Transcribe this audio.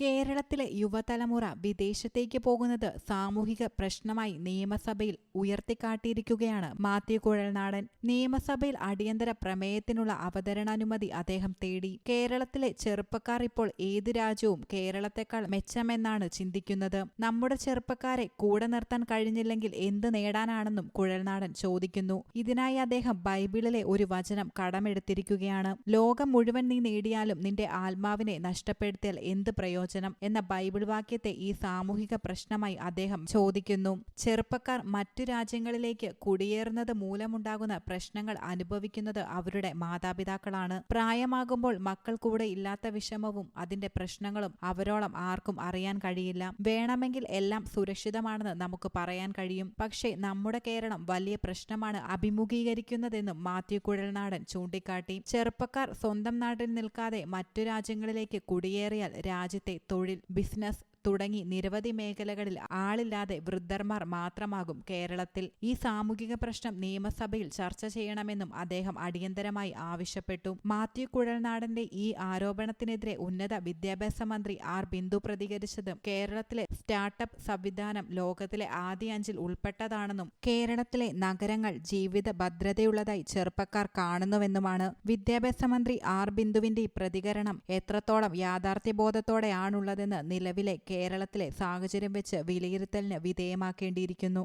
കേരളത്തിലെ യുവതലമുറ വിദേശത്തേക്ക് പോകുന്നത് സാമൂഹിക പ്രശ്നമായി നിയമസഭയിൽ ഉയർത്തിക്കാട്ടിയിരിക്കുകയാണ് മാത്യു കുഴൽനാടൻ. നിയമസഭയിൽ അടിയന്തര പ്രമേയത്തിനുള്ള അവതരണാനുമതി അദ്ദേഹം തേടി. കേരളത്തിലെ ചെറുപ്പക്കാർ ഇപ്പോൾ ഏത് രാജ്യവും കേരളത്തെക്കാൾ മെച്ചമെന്നാണ് ചിന്തിക്കുന്നത്. നമ്മുടെ ചെറുപ്പക്കാരെ കൂടെ നിർത്താൻ കഴിഞ്ഞില്ലെങ്കിൽ എന്ത് നേടാനാണെന്നും കുഴൽനാടൻ ചോദിക്കുന്നു. ഇതിനായി അദ്ദേഹം ബൈബിളിലെ ഒരു വചനം കടമെടുത്തിരിക്കുകയാണ്. ലോകം മുഴുവൻ നീ നേടിയാലും നിന്റെ ആത്മാവിനെ നഷ്ടപ്പെടുത്തിയാൽ എന്ത് പ്രയോജനം? എന്ന ബൈബിൾ വാക്യത്തെ ഈ സാമൂഹിക പ്രശ്നമായി അദ്ദേഹം ചോദിക്കുന്നു. ചെറുപ്പക്കാർ മറ്റു രാജ്യങ്ങളിലേക്ക് കുടിയേറുന്നത് മൂലമുണ്ടാകുന്ന പ്രശ്നങ്ങൾ അനുഭവിക്കുന്നത് അവരുടെ മാതാപിതാക്കളാണ്. പ്രായമാകുമ്പോൾ മക്കൾ കൂടെ ഇല്ലാത്ത വിഷമവും അതിന്റെ പ്രശ്നങ്ങളും അവരോളം ആർക്കും അറിയാൻ കഴിയില്ല. വേണമെങ്കിൽ എല്ലാം സുരക്ഷിതമാണെന്ന് നമുക്ക് പറയാൻ കഴിയും. പക്ഷേ നമ്മുടെ കേരളം വലിയ പ്രശ്നമാണ് അഭിമുഖീകരിക്കുന്നതെന്നും മാത്യു കുഴൽനാടൻ ചൂണ്ടിക്കാട്ടി. ചെറുപ്പക്കാർ സ്വന്തം നാട്ടിൽ നിൽക്കാതെ മറ്റു രാജ്യങ്ങളിലേക്ക് കുടിയേറിയാൽ രാജ്യത്തെ തൊഴിൽ ബിസിനസ് തുടങ്ങി നിരവധി മേഖലകളിൽ ആളില്ലാതെ വൃദ്ധർമാർ മാത്രമാകും കേരളത്തിൽ. ഈ സാമൂഹിക പ്രശ്നം നിയമസഭയിൽ ചർച്ച ചെയ്യണമെന്നും അദ്ദേഹം അടിയന്തരമായി ആവശ്യപ്പെട്ടു. മാത്യു കുഴൽനാടന്റെ ഈ ആരോപണത്തിനെതിരെ ഉന്നത വിദ്യാഭ്യാസ മന്ത്രി ആർ ബിന്ദു പ്രതികരിച്ചത് കേരളത്തിലെ സ്റ്റാർട്ടപ്പ് സംവിധാനം ലോകത്തിലെ ആദ്യ അഞ്ചിൽ ഉൾപ്പെട്ടതാണെന്നും കേരളത്തിലെ നഗരങ്ങൾ ജീവിത ഭദ്രതയുള്ളതായി ചെറുപ്പക്കാർ കാണുന്നുവെന്നുമാണ് വിദ്യാഭ്യാസ മന്ത്രി ആർ ബിന്ദുവിന്റെ ഈ പ്രതികരണം. എത്രത്തോളം യാഥാർത്ഥ്യബോധത്തോടെയാണുള്ളതെന്ന് നിലവിലെ കേരളത്തിലെ സാഹചര്യം വെച്ച് വിലയിരുത്തലിന് വിധേയമാക്കേണ്ടിയിരിക്കുന്നു.